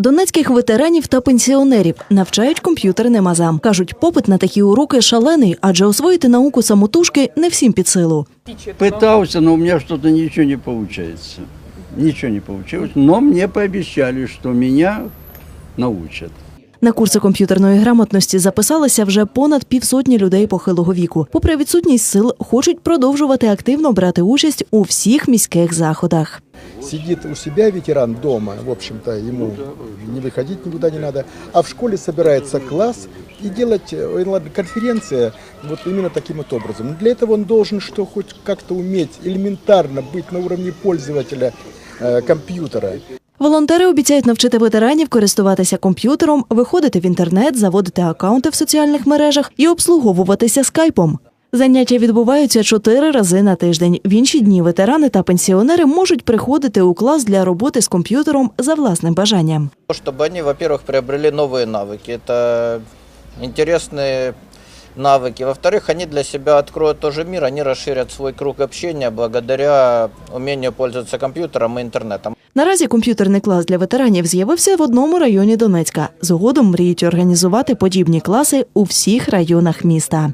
Донецьких ветеранів та пенсіонерів навчають комп'ютерним азам. Кажуть, попит на такі уроки шалений, адже освоїти науку самотужки не всім під силу. Питався, але у мене щось нічого не виходить. Нічого не получилось. Но мені пообіцяли, що мене научат. На курси комп'ютерної грамотності записалися вже понад півсотні людей похилого віку. Попри відсутність сил, хочуть продовжувати активно брати участь у всіх міських заходах. Сидит у себя ветеран дома, в общем-то, ему не выходить никуда не надо, а в школе собирается класс и делать э, онлайн-конференция вот именно таким вот образом. Но для этого он должен что хоть как-то уметь элементарно быть на уровне пользователя э, компьютера. Волонтери обіцяють навчити ветеранів користуватися комп'ютером, виходити в інтернет, заводити акаунти в соціальних мережах і обслуговуватися скайпом. Заняття відбуваються чотири рази на тиждень. В інші дні ветерани та пенсіонери можуть приходити у клас для роботи з комп'ютером за власним бажанням. Чтобы они, во-первых, приобрели новые навыки. Это интересные навыки. Во-вторых, они для себя откроют тоже мир, они расширят свой круг общения благодаря умению пользоваться компьютером и интернетом. Наразі комп'ютерний клас для ветеранів з'явився в одному районі Донецька. Згодом мріють організувати подібні класи у всіх районах міста.